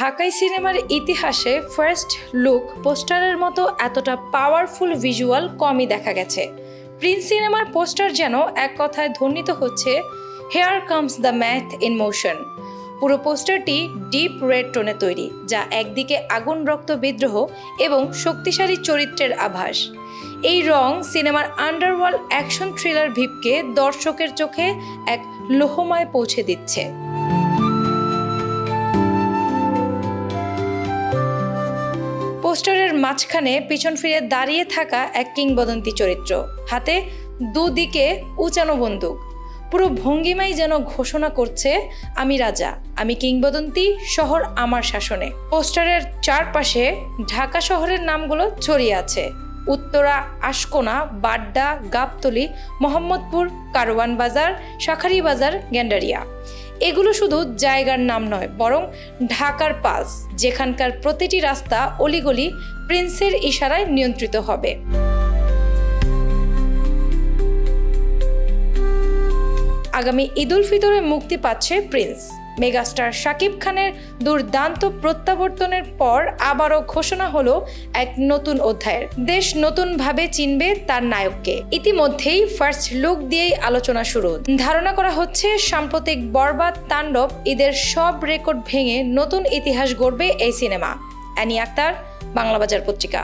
ঢাকাই সিনেমার ইতিহাসে ফার্স্ট লুক পোস্টারের মতো এতটা পাওয়ারফুল ভিজুয়াল কমই দেখা গেছে। প্রিন্স সিনেমার পোস্টার যেন এক কথায় ধ্বনিত হচ্ছে here comes the math in motion পুরো পোস্টারটি ডিপ রেড টোনে তৈরি, যা একদিকে আগুন রক্ত বিদ্রোহ এবং শক্তিশালী চরিত্রের আভাস। এই রং সিনেমার আন্ডারওয়ার্ল্ড অ্যাকশন থ্রিলার ভিপকে দর্শকের চোখে এক লোহমায় পৌঁছে দিচ্ছে। পোস্টারের মাঝখানে পিছন ফিরে দাঁড়িয়ে থাকা এক কিংবদন্তি চরিত্র। হাতে দুদিকে উঁচানো বন্দুক। পুরো ভঙ্গিমাই যেন ঘোষণা করছে, আমি রাজা, আমি কিংবদন্তি, শহর আমার শাসনে। পোস্টারের চারপাশে ঢাকা শহরের নামগুলো ছড়িয়ে আছে। উত্তরা, আশকোনা, বাড্ডা, গাবতলি, মোহাম্মদপুর, কারওয়ান বাজার, শাখারি বাজার, গ্যান্ডারিয়া। এগুলো শুধু জায়গার নাম নয়, বরং ঢাকার পাস যেখানকার প্রতিটি রাস্তা অলিগলি প্রিন্সের ইশারায় নিয়ন্ত্রিত হবে। আগামী ঈদুল ফিতরে মুক্তি পাচ্ছে প্রিন্স। মেগাস্টার শাকিব খানের দুর্দান্ত প্রত্যাবর্তনের পর আবারও ঘোষণা হলো এক নতুন অধ্যায়ের। দেশ নতুনভাবে চিনবে তার নায়ককে। ইতিমধ্যেই ফার্স্ট লুক দিয়েই আলোচনা শুরু। ধারণা করা হচ্ছে সাম্প্রতিক বরবাদ তাণ্ডব ঈদের সব রেকর্ড ভেঙে নতুন ইতিহাস গড়বে এই সিনেমা। অ্যানি আক্তার বাংলা বাজার পত্রিকা।